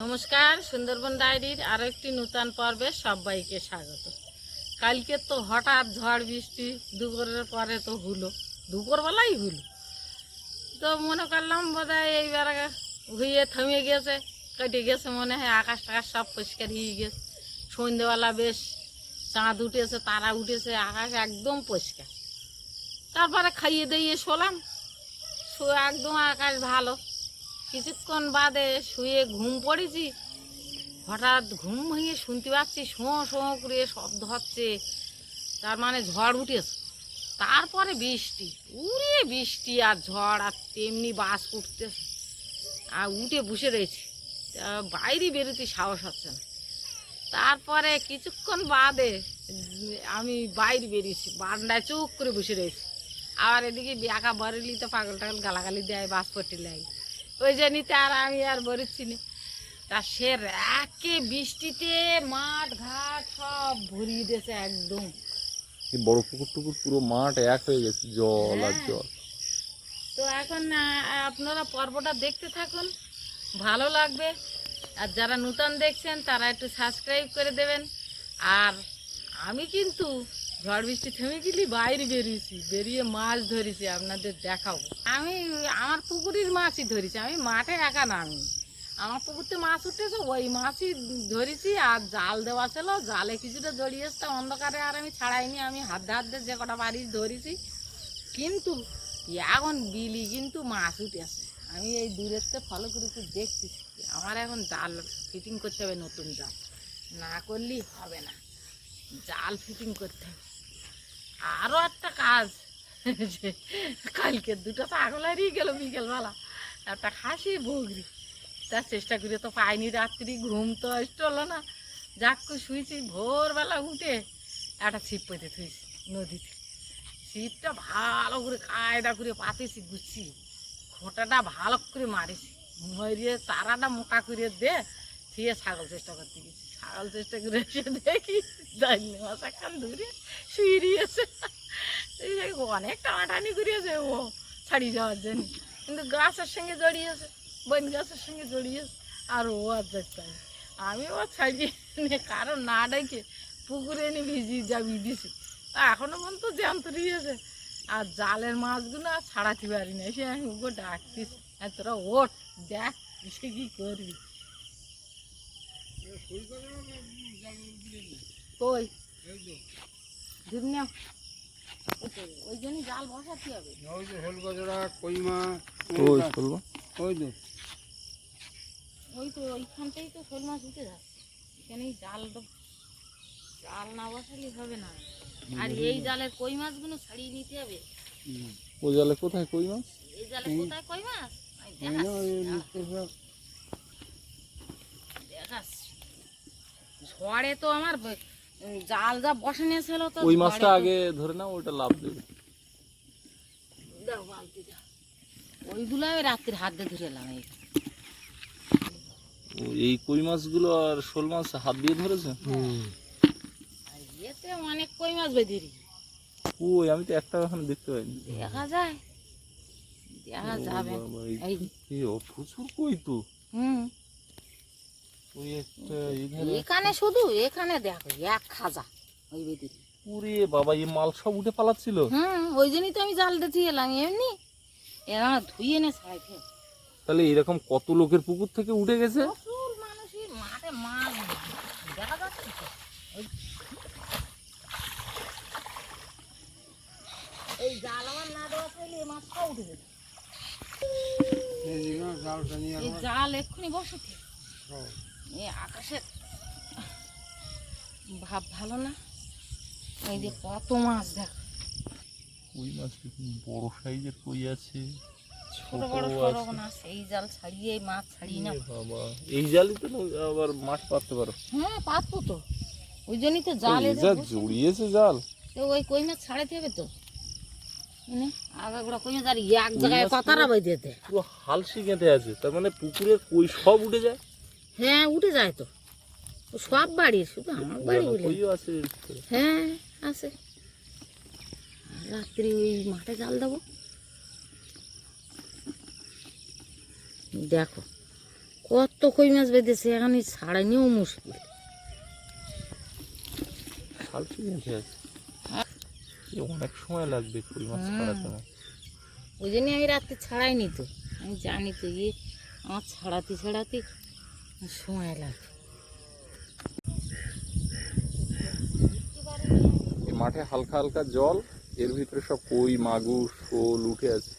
নমস্কার, সুন্দরবন ডায়েরির আরও একটি নূতন পর্বে সবাইকে স্বাগত। কালকে তো হঠাৎ ঝড় বৃষ্টি, দুপুরের পরে তো হলো, দুপুরবেলাই হলো। তো মনে করলাম বোধহয় এইবার হইয়ে থমে গেছে, কেটে গেছে মনে হয়, আকাশ টাকাশ সব পরিষ্কার হয়ে গেছে। সন্ধ্যেবেলা বেশ চাঁদ উঠেছে, তারা উঠেছে, আকাশ একদম পরিষ্কার। তারপরে খাইয়ে দিয়ে শোলাম শুয়ে একদম আকাশ ভালো। কিছুক্ষণ বাদে শুয়ে ঘুম পড়েছি। হঠাৎ ঘুম ভেঙে শুনতে পাচ্ছি শোঁ শোঁ করে শব্দ হচ্ছে। তার মানে ঝড় উঠেছে। তারপরে বৃষ্টি, উড়ে বৃষ্টি আর ঝড় আর তেমনি বাস উঠতেছে। আর উঠে বসে রয়েছি। তা বাইরে বেরোতে সাহস হচ্ছে না। তারপরে কিছুক্ষণ বাদে আমি বাইরে বেরিয়েছি। বারান্দায় চোখ করে বসে রয়েছি। আবার এদিকে একা বরেলিতে পাগল টাগল গালাগালি দেয়, বাস পট্টি লাগে ওই জন্যতে আর আমি আর বেরোচ্ছি না তা সে একে বৃষ্টিতে মাঠ ঘাট সব ভরিয়ে দিয়েছে একদম। বড় পুকুর টুকুর পুরো মাঠ এক হয়ে গেছে জল আর হ্যাঁ। জল। তো এখন আপনারা পর্বটা দেখতে থাকুন ভালো লাগবে। আর যারা নূতন দেখছেন তারা একটু সাবস্ক্রাইব করে দেবেন। আর আমি কিন্তু ঝড় বৃষ্টি থেমে গেলি বাইরে বেরিয়েছি, বেরিয়ে মাছ ধরেছি, আপনাদের দেখাবো। আমি আমার পুকুরের মাছই ধরেছি, আমি মাঠে একা নামি আমার পুকুরতে মাছ উঠেছে ওই মাছই ধরেছি আর জাল দেওয়া ছিল, জালে কিছুটা জড়িয়ে এসতাম অন্ধকারে আর আমি ছাড়াইনি, আমি হাত হাত দিয়ে যে কটা বাড়ি ধরেছি। কিন্তু এখন বিলি কিন্তু মাছ উঠেছে আমি এই দূরের থেকে ফলো করে দেখছি, আমার এখন জাল ফিটিং করতে হবে নতুন জাল। না করলেই হবে না। জাল ফিটিং করতে হবে। আরও একটা কাজ। কালকে দুটো ছাগল হারিয়ে গেল বিকেলবেলা। একটা খাসি বগরি। তার চেষ্টা করে তো পাইনি রাত্রি, ঘুম তো হলো না। যাক করে শুয়েছি ভোরবেলা উঠে একটা ছিপ পেতে থুইছি নদীতে। ছিপটা ভালো করে কায়দা করে পাতেছি গুছিয়ে খোঁটাটা ভালো করে মারিছি। মরিয়ে চারাটা মোটা করে দে দিয়ে ছাগল চেষ্টা করতে গেছি। ছাগল চেষ্টা করে এসে দেখি দাইনি মাছ একখান দূরে শুয়ে দিয়েছে অনেক টানাটানি করিয়েছে ও ছাড়িয়ে যাওয়ার জন্য। কিন্তু গাছের সঙ্গে জড়িয়েছে বন গাছের সঙ্গে জড়িয়েছে আর ও আর দেখতে আমি ও ছাড়িয়ে কারণ না ডেকে পুকুরে এনে ভিজিয়ে যাবি দিছি। এখনও পর্যন্ত জ্যান্ত রয়েছে আর জালের মাছগুলো আর ছাড়াতে পারি না, সে আমি ওকে ডাকতিস আর তোরা ওঠ, দেখ সে কি করবি? কই? ধুর নাও। ওই জন্য জাল বসাতে হবে। ওই যে হেল গজরা কইমা ওই বলব ওই যে। ওই তো ওইখানটাই তো শোল মাছ উঠে যাচ্ছে। এখানেই জাল জাল না বসালে হবে না। আর এই জালের কই মাছগুলো ছাড়িয়ে নিতে হবে? জলে কোথায় কই মাছ? এই জালে কোথায় কই মাছ? আমি ঝড়ে তো আমার জাল যা বসানো ছিল তো ওই মাছটা আগে ধরে না ওটা লাভ দেবে। ওইগুলো আমি রাত্রির হাত দিয়ে ধরে এলাম এই। ও, এই কই মাছগুলো আর শোল মাছ হাত দিয়ে ধরেছে? এতে অনেক কই মাছ বেঁধেরি ওই আমি তো একটা এখন দেখতে পাইনি। দেখা যায়। দেখা যাবে। এই- ও প্রচুর কই তো। হুম। এখানে শুধু এখানে দেখো এক খাজা ওই বেদিকে পুরে বাবা এই মাল সব উঠে পালাচ্ছিল। হুম ওই জন্যই তো আমি জাল দিতে এলাম এমনি। এরা ধুয়ে এনে ছাড়াইতে তাহলে এরকম কত লোকের পুকুর থেকে উঠে গেছে? প্রচুর মানুষের মাঠে মাছ দেখা যাচ্ছে এই জাল আমার না দেওয়া থাকলে এই মাছটা উঠে না, আমার জাল এক্ষুনি সব। এই আকাশের ভাব ভালো না? এই যে কত মাছ দেখ। কই মাছ দেখুন? বড় সাইজের কই আছে? ছোট বড় আছে। এই জাল ছাড়িয়ে মাছ ছাড়িয়ে না বাবা এই জালই তো না আবার মাছ পাততে পারো। হ্যাঁ পাতবো তো। ওই জন্যই তো জাল এই যা জড়িয়েছে জাল। তো ওই কই মাছ ছাড়াতে হবে তো? আগাগোড়া কই মাছ আর এক জায়গায় পুরো হালসি গেঁথে আছে। তার মানে পুকুরের কই সব উঠে যায়। হ্যাঁ উঠে যায় তো। সব বাড়ির শুধু আমার বাড়ি হ্যাঁ আছে। রাত্রি ওই মাঠে জাল দেবো। দেখো কত কই মাছ বেঁধেছে এখন এই ছাড়াইনিও মুশকিল। অনেক সময় লাগবে কই মাছ ছাড়াতে ওই জন্যই আমি রাত্রে ছাড়াইনি তো। আমি জানি তো ইয়ে আমার ছাড়াতে ছাড়াতে সময় লাগে। মাঠে হালকা হালকা জল, এর ভিতরে সব কই, মাগুর, শোল উঠে আছে।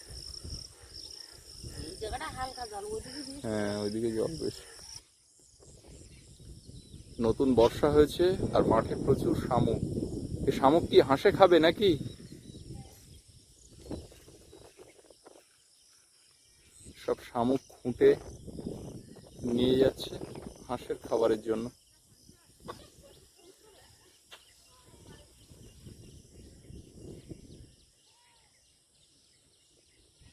হ্যাঁ ওইদিকে জল বেশি। নতুন বর্ষা হয়েছে আর মাঠে প্রচুর শামুক। এই শামুক কি হাঁসে খাবে নাকি? সব শামুক খুঁটে নিয়ে যাচ্ছে হাঁসের খাবারের জন্য।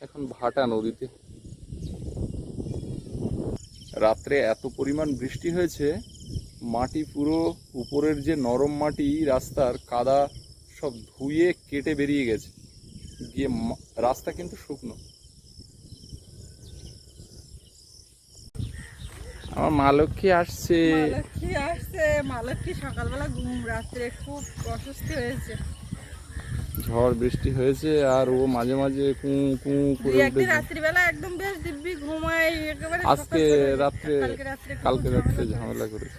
এখন ভাটা নদীতে। রাত্রে এত পরিমাণ বৃষ্টি হয়েছে, মাটি পুরো উপরের যে নরম মাটি রাস্তার কাদা সব ধুয়ে কেটে বেরিয়ে গেছে। গিয়ে রাস্তা কিন্তু শুকনো। আমার মা লক্ষ্মী আসছে। আসছে। মালক্ষী সকালবেলা ঘুম রাত্রে খুব অসুস্থ হয়েছে। ঝড় বৃষ্টি হয়েছে আর ও মাঝে মাঝে কু কু করে একদিন রাত্রিবেলা একদম বেশ দিব্যি একেবারে আজকে রাত্রে কালকে রাত্রে ঝামেলা করেছে।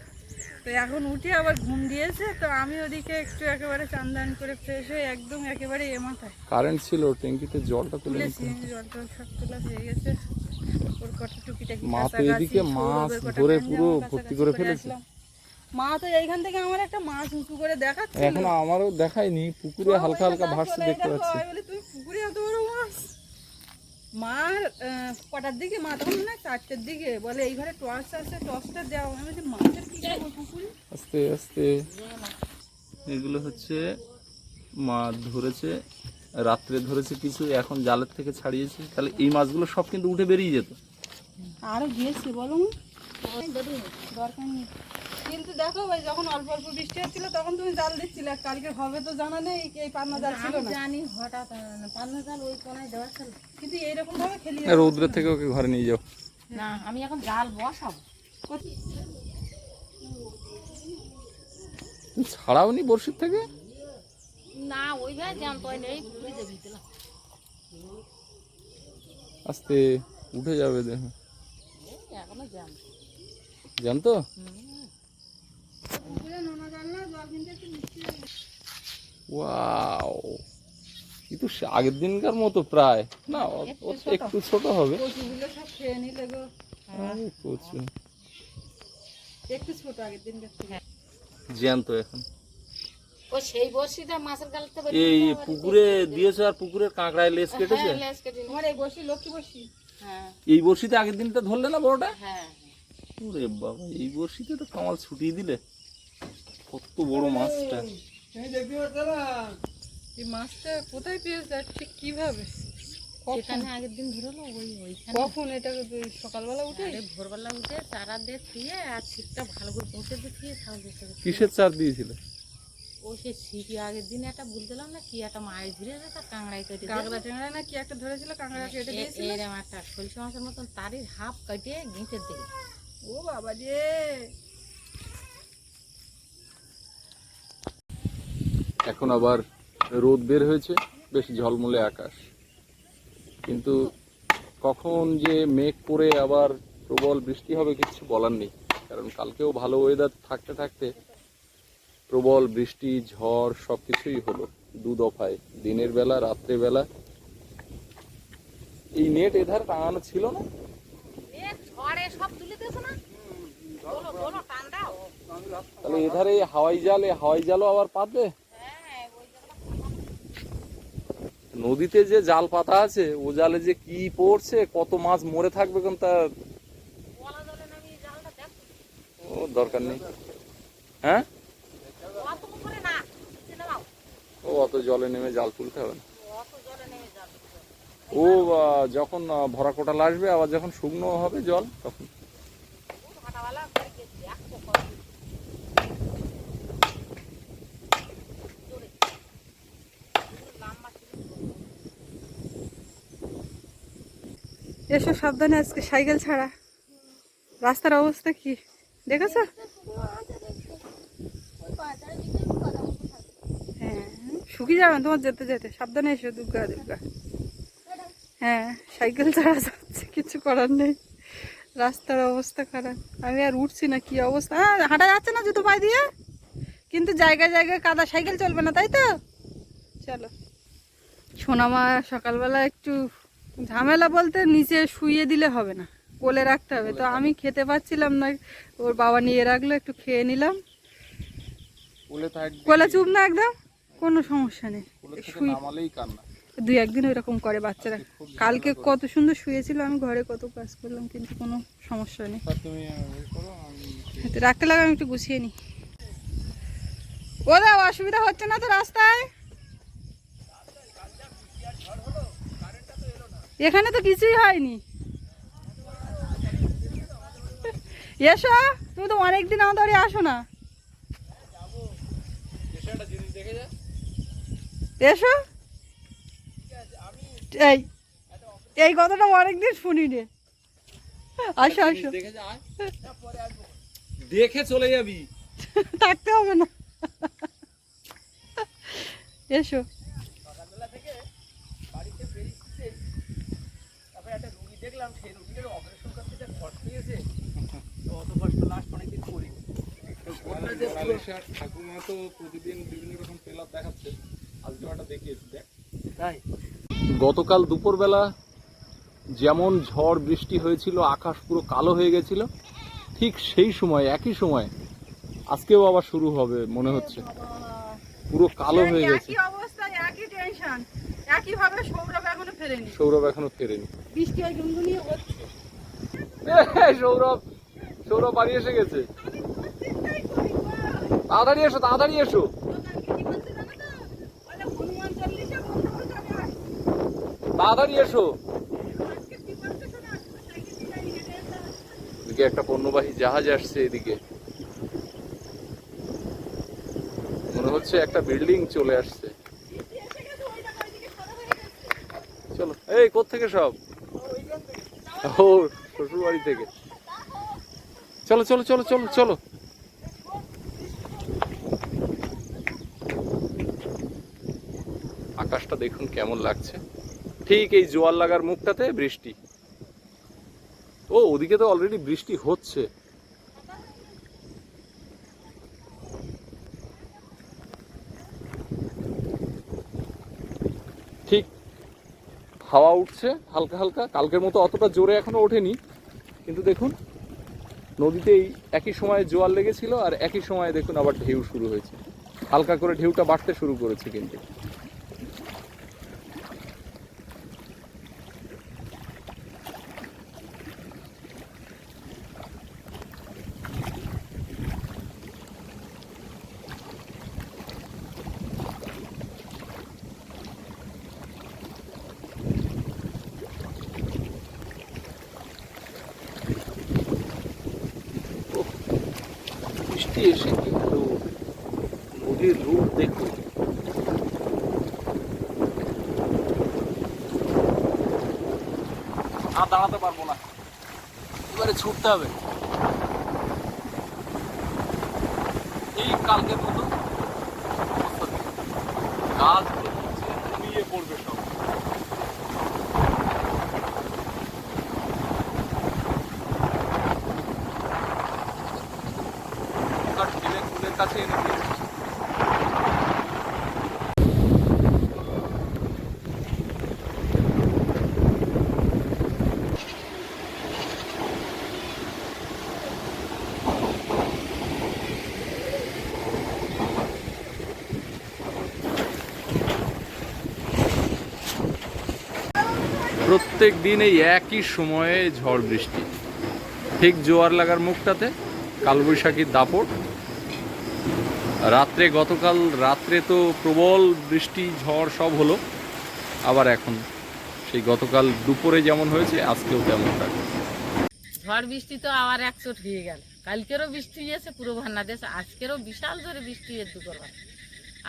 তো এখন উঠে আবার ঘুম দিয়েছে তো আমি ওদিকে একটু একেবারে চান্দান করে ফ্রেশ হয়ে একদম একেবারে এ মাথায়। কারেন্ট ছিল ট্যাঙ্কিতে জলটা তুলে তুলেছি নিতে জল টল সব তোলা হয়ে গেছে। মা তো এদিকে মাছ ধরে পুরো ভর্তি করে ফেলেছে। মা তো এইখান থেকে আমার একটা মাছ উঁচু করে দেখাচ্ছিল। এখন আমারও দেখায়নি পুকুরে হালকা হালকা ভাসছে দেখতে পাচ্ছি। বলে তুমি পুকুরে এত বড় মাছ? মার কটার দিকে? মা তখন না চারটের দিকে বলে এই ঘরে টর্চ আছে টর্চটা দাও। আমি বলছি মাছের কি করব পুকুরে? আস্তে আস্তে। এগুলো হচ্ছে মাছ ধরেছে রাত্রে ধরেছে কিছু এখন জালের থেকে ছাড়িয়েছে। তাহলে এই মাছগুলো সব কিন্তু উঠে বেরিয়ে যেত। আরও গিয়েছি বলো দরকার নেই। কিন্তু দেখো ভাই যখন অল্প অল্প বৃষ্টি হচ্ছিল তখন তুমি জাল দিচ্ছিলে। কালকে হবে তো জানা নেই এই পান্না জাল ছিল না। জানি হঠাৎ পান্না জাল ওই কোনায় দেওয়া ছিল। কিন্তু এইরকম ভাবে খেলি রৌদ্রের থেকে ওকে ঘরে নিয়ে যাও। না আমি এখন জাল বসাবো। তুমি ছাড়াওনি বর্ষির থেকে? না না এই পুকুরে যাবি দিলাম আস্তে উঠে যাবে দেহ এখনও ওয়াও। কিন্তু আগের দিনকার মতো প্রায়। না তো একটু ছোট। হবে। সব খেয়ে নিলে গো। কচু। একটু ছোট আগের দিন জ্যান্ত এখন। ও সেই বর্ষিটা মাছের গালতে এই পুকুরে দিয়েছ আর পুকুরের কাঁকড়ায় লেজ কেটেছে? আমার এই বসি লক্ষ্মী বসি হ্যাঁ এই বড়শিতে আগের দিনটা ধরলে না বড়টা? হ্যাঁ। ওরে বাবা এই বড়শিতে তো কামাল ছুটিয়ে দিলে। কত বড় মাছটা। এই কোথায় পেয়েছে আর ঠিক কীভাবে? আগের দিন ধরলো ওই ওইখানে। কখন? এটা সকালবেলা উঠে? ভোরবেলা উঠে চারা দিয়ে থুয়ে আর ভালো করে পৌঁছে দিয়ে। কিসের চার দিয়েছিল? ও সে ছিপি আগের দিন একটা না কি একটা মাছ ধরে তার কাঁকড়াই কেটে কাঁকড়া ট্যাংরা না কি একটা ধরেছিল কাঁকড়া কেটে দিয়েছিল? এরম একটা সরিষা মাছের মতন তারই হাফ কেটে ও বাবা রে! এখন আবার রোদ বের হয়েছে বেশ ঝলমলে আকাশ। কিন্তু কখন যে মেঘ করে আবার প্রবল বৃষ্টি হবে কিছু বলার নেই। কারণ কালকেও ভালো ওয়েদার থাকতে থাকতে প্রবল বৃষ্টি ঝড় সব কিছুই হলো দু দফায় দিনের বেলা রাত্রে বেলা। এই নেট এধারে টাঙানো ছিল না? তাহলে এধারে হাওয়াই জাল হাওয়াই জালও আবার পাতবে? হ্যাঁ নদীতে যে জাল পাতা আছে ও জালে যে কি পড়ছে কত মাছ মরে থাকবে কোন তার দেখো। ও দরকার নেই। হ্যাঁ অত করে না নিচে নামাও ও অত জলে নেমে জাল তুলতে হবে না। ও যখন ভরা কোটাল আসবে আবার যখন শুকনো হবে জল তখন। ও ভাটাওয়ালা করে গেছি এক পকড় জোরে লম্বা এসো সাবধানে আজকে সাইকেল ছাড়া। রাস্তার অবস্থা কি? দেখেছ হ্যাঁ শুকিয়ে যাবেন তোমার যেতে যেতে। সাবধানে এসো দুর্গা দুর্গা। হ্যাঁ সাইকেল ছাড়া যাচ্ছে কিছু করার নেই। রাস্তার অবস্থা খারাপ। আমি আর উঠছি না কি অবস্থা? হ্যাঁ হাঁটা যাচ্ছে না জুতো পায়ে দিয়ে? কিন্তু জায়গায় জায়গায় কাদা সাইকেল চলবে না তাই তো? চলো। সোনামা সকালবেলা একটু ঝামেলা বলতে নিচে শুইয়ে দিলে হবে না কোলে রাখতে হবে। তো আমি খেতে পাচ্ছিলাম না ওর বাবা নিয়ে রাখল একটু খেয়ে নিলাম। কোলে চুপ না একদম? কোনো সমস্যা নেই। নামালেই কান্না। দুই একদিন ওইরকম করে বাচ্চারা। কালকে কত সুন্দর শুয়েছিল আমি ঘরে কত কাজ করলাম কিন্তু কোনো সমস্যা নেই। ইয়ে রাখতে লাগে আমি একটু গুছিয়ে নিই। ও দা অসুবিধা হচ্ছে না তো রাস্তায়? এখানে তো কিছুই হয়নি। এসো তুমি তো অনেকদিন আমাদের আসো না। এসো। এই এই কথাটা অনেকদিন শুনিনি। আসো আসো। দেখে যা। দেখে চলে যাবি। থাকতে হবে না। এসো। ঠাকুমা তো প্রতিদিন বিভিন্ন রকম ট্রেলার দেখাচ্ছে। গতকাল দুপুরবেলা যেমন ঝড় বৃষ্টি হয়েছিল আকাশ পুরো কালো হয়ে গেছিল ঠিক সেই সময় একই সময় আজকেও আবার শুরু হবে মনে হচ্ছে। পুরো কালো হয়ে গেছে। একই টেনশন একই ভাবে সৌরভ এখনও ফেরেনি। সৌরভ এখনও ফেরেনি। বৃষ্টি হয় গুনগুনিয়ে হচ্ছে। সৌরভ সৌরভ বাড়ি এসে গেছে। তাড়াতাড়ি এসো তাড়াতাড়ি এসো। তাড়াতাড়ি এসো। এদিকে একটা পণ্যবাহী জাহাজ আসছে এদিকে। মনে হচ্ছে একটা বিল্ডিং চলে আসছে। চলো। এই কোত্থেকে সব? ও শ্বশুর বাড়ি থেকে। চলো চলো চলো চলো চলো। আকাশটা দেখুন কেমন লাগছে। ঠিক এই জোয়ার লাগার মুখটাতে বৃষ্টি। ও, ওদিকে তো অলরেডি বৃষ্টি হচ্ছে। ঠিক, হাওয়া উঠছে হালকা হালকা। কালকের মতো অতটা জোরে এখনও ওঠেনি। কিন্তু দেখুন, নদীতে এই একই সময়ে জোয়ার লেগেছিল আর একই সময়ে দেখুন আবার ঢেউ শুরু হয়েছে। হালকা করে ঢেউটা বাড়তে শুরু করেছে কিন্তু বৃষ্টি এসে কি হলো নদীর রূপ দেখুন আর দাঁড়াতে পারব না এবারে ছুটতে হবে এই কালকের মতো গাছ মনে পড়বে সব পোকার ঠেলে ফুলের কাছে এনে দিয়েছে প্রত্যেক দিন এই একই সময়ে ঝড় বৃষ্টি। ঠিক জোয়ার লাগার মুখটাতে কালবৈশাখীর দাপট। রাত্রে গতকাল রাত্রে তো প্রবল বৃষ্টি, ঝড় সব হলো। আবার এখন সেই গতকাল দুপুরে যেমন হয়েছে, আজকেও তেমন থাকবে ঝড় বৃষ্টি তো আবার এক চোট হয়ে গেল। কালকেরও বৃষ্টি হয়েছে পুরো বাংলাদেশ, আজকেরও বিশাল জোরে বৃষ্টি হয়েছে দুপুরবেলা।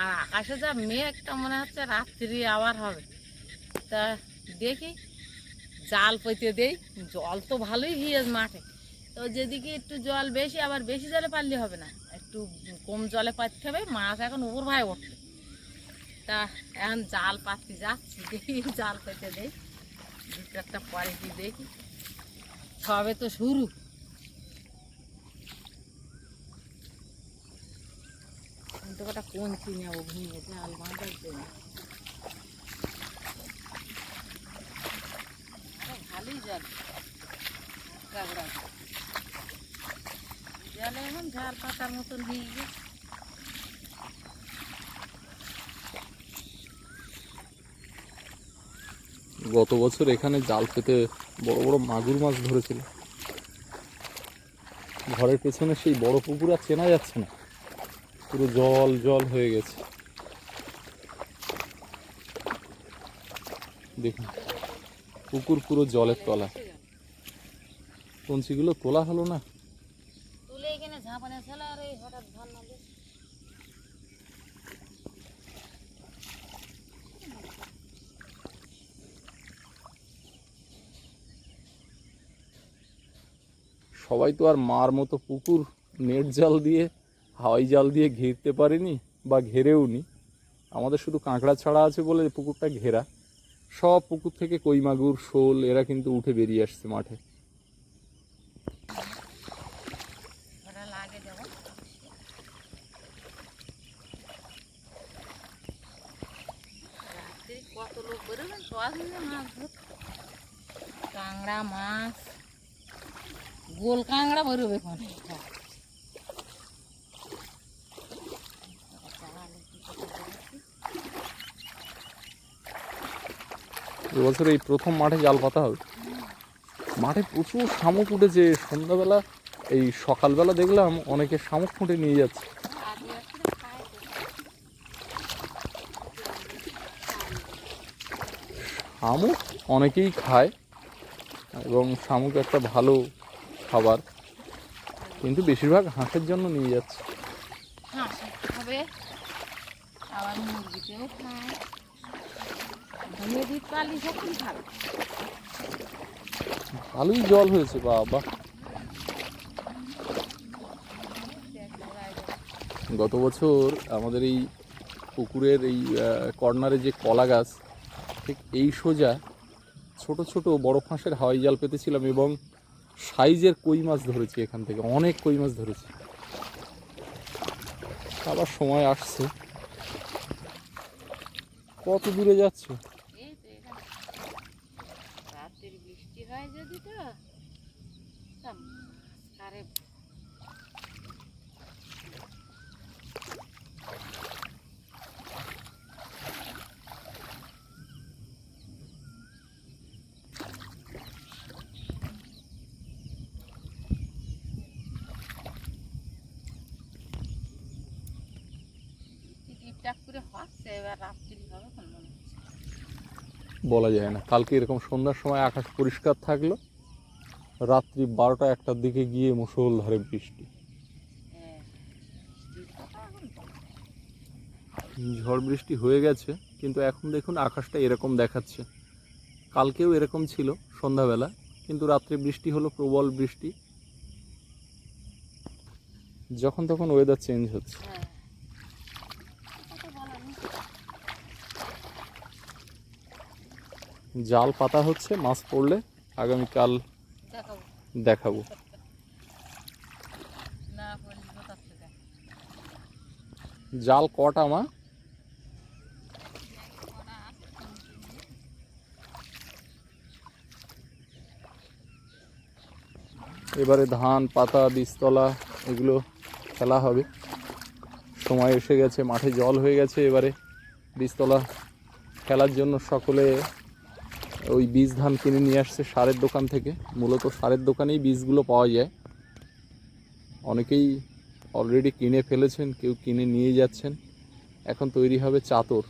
আর আকাশে যা মেঘটা মনে হচ্ছে রাত্রি আবার হবে। তা দেখি জাল পেতে দেই, জল তো ভালোই হয়েছে মাঠে। তো যেদিকে একটু জল বেশি, আবার বেশি জলে পারলে হবে না। একটু কম জলে পাততে হবে, মাছ এখন উপর ভাই ওঠে। তা এখন জাল পাততে যাচ্ছি, দেখি জাল পেতে দেই। দু চারটা পরে কি দেখি। সবে তো শুরু। কিন্তু কটা কঞ্চি নেব ভেঙে জাল বাঁধার জন্য। গাগড়া জলে। এখন ঝাল পাতার মতন গত বছর এখানে জাল পেতে বড় বড় মাগুর মাছ ধরেছিল। ঘরের পেছনে সেই বড় পুকুর আর চেনা যাচ্ছে না। পুরো জল জল হয়ে গেছে। দেখুন। পুকুর পুরো জলের তলা। কঞ্চিগুলো তোলা হলো না? সবাই তো আর মার মতো পুকুর নেট জাল দিয়ে হাওয়াই জাল দিয়ে ঘিরতে পারেনি বা ঘেরেও নি আমাদের শুধু কাঁকড়া ছাড়া আছে বলে পুকুরটা ঘেরা। সব পুকুর থেকে কই মাগুর, শোল, এরা কিন্তু উঠে বেরিয়ে আসছে মাঠে। মিলে মাছ, গোল কাঁংড়া বেরোবে কোন এবছর এই প্রথম মাঠে জাল পাতা হবে। মাঠে প্রচুর শামুক উঠেছে। সন্ধ্যাবেলা, এই সকালবেলা দেখলাম অনেকে শামুক ফুটে নিয়ে যাচ্ছে। শামুক অনেকেই খায় এবং শামুক একটা ভালো খাবার। কিন্তু বেশিরভাগ হাঁসের জন্য নিয়ে যাচ্ছে। হাঁস খাবে, আবার মুরগিতেও খায় ধুয়ে দিতে পারলি সত্যি খাবে ভালোই জল হয়েছে, বাবা। গত বছর আমাদের এই পুকুরের এই কর্নারে যে কলা গাছ, ঠিক এই সোজা ছোট ছোট বড় ফাঁসের হাওয়াই জাল পেতেছিলাম এবং সাইজের কই মাছ ধরেছি এখান থেকে, অনেক কই মাছ ধরেছি। আবার সময় আসছে। কত দূরে যাচ্ছে এই তো এখানে রাতের বৃষ্টি হয় যদি তো তা আরে টিপটাপ করে হচ্ছে এবার রাত্রি হবে কোন মনে হচ্ছে বলা যায় না। কালকে এরকম সন্ধ্যার সময় আকাশ পরিষ্কার থাকল। রাত্রি বারোটা একটার দিকে গিয়ে মুসলধারে বৃষ্টি। হ্যাঁ ঝড় বৃষ্টি হয়ে গেছে, কিন্তু এখন দেখুন আকাশটা এরকম দেখাচ্ছে। কালকেও এরকম ছিল সন্ধ্যাবেলা, কিন্তু রাত্রে বৃষ্টি হলো, প্রবল বৃষ্টি। যখন তখন ওয়েদার চেঞ্জ হচ্ছে হ্যাঁ কথা বলার নেই। জাল পাতা হচ্ছে মাছ পড়লে আগামীকাল দেখাবো। জাল কটা মা? এবারে ধান পাতা বীজতলা এগুলো ফেলা হবে। সময় এসে গেছে মাঠে জল হয়ে গেছে এবারে। বীজতলা খেলার জন্য সকলে ওই বীজ ধান কিনে নিয়ে আসছে সারের দোকান থেকে। মূলত সারের দোকানেই বীজগুলো পাওয়া যায়। অনেকেই অলরেডি কিনে ফেলেছেন, কেউ কিনে নিয়ে যাচ্ছেন। এখন তৈরি হবে চাতর।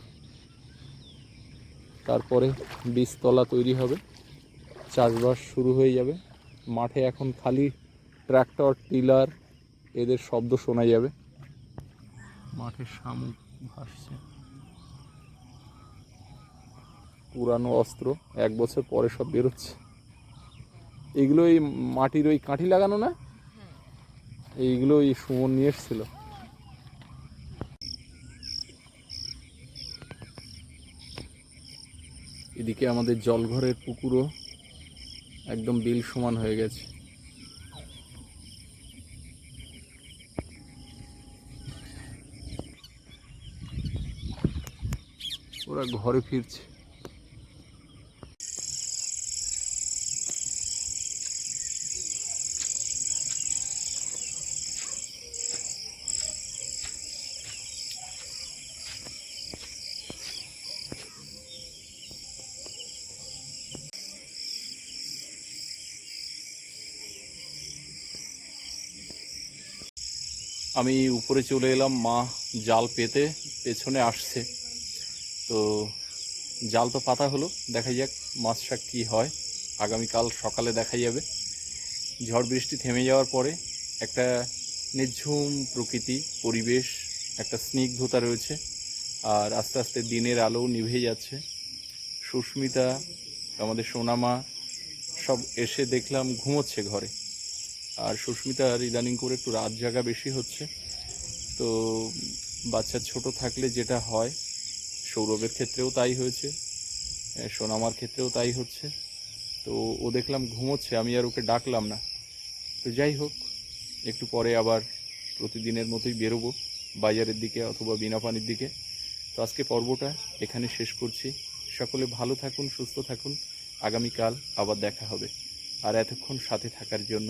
তারপরে বীজতলা তৈরি হবে। চাষবাস শুরু হয়ে যাবে। মাঠে এখন খালি ট্র্যাক্টর টিলার, এদের শব্দ শোনা যাবে। মাঠে শামুক ভাসছে। পুরানো অস্ত্র, এক বছর পরে সব বেরোচ্ছে। এইগুলো এই মাটির ওই কাঠি লাগানো না? এইগুলো এই সুমন নিয়ে এসেছিল। এদিকে আমাদের জলঘরের পুকুরও একদম বিল সমান হয়ে গেছে। ওরা ঘরে ফিরছে। আমি উপরে চলে এলাম, মা জাল পেতে পেছনে আসছে। তো জাল তো পাতা হলো দেখা যাক মাছ শাক কী হয়। আগামীকাল সকালে দেখা যাবে। ঝড় বৃষ্টি থেমে যাওয়ার পরে একটা নিঝুম প্রকৃতি, পরিবেশ, একটা স্নিগ্ধতা রয়েছে আর আস্তে আস্তে দিনের আলো নিভে যাচ্ছে। সুস্মিতা, আমাদের সোনামা সব এসে দেখলাম ঘুমোচ্ছে ঘরে। আর সুস্মিতার ইদানিং করে একটু রাত জাগা বেশি হচ্ছে। তো বাচ্চা ছোট থাকলে যেটা হয়, সৌরভের ক্ষেত্রেও তাই হয়েছে সোনামার ক্ষেত্রেও তাই হচ্ছে। তো ও দেখলাম ঘুমোচ্ছে, আমি আর ওকে ডাকলাম না। তো যাই হোক, একটু পরে আবার প্রতিদিনের মতোই বেরোবো বাজারের দিকে অথবা বিনা পানির দিকে। তো আজকে পর্বটা এখানে শেষ করছি। সকলে ভালো থাকুন, সুস্থ থাকুন। আগামীকাল আবার দেখা হবে। আর এতক্ষণ সাথে থাকার জন্য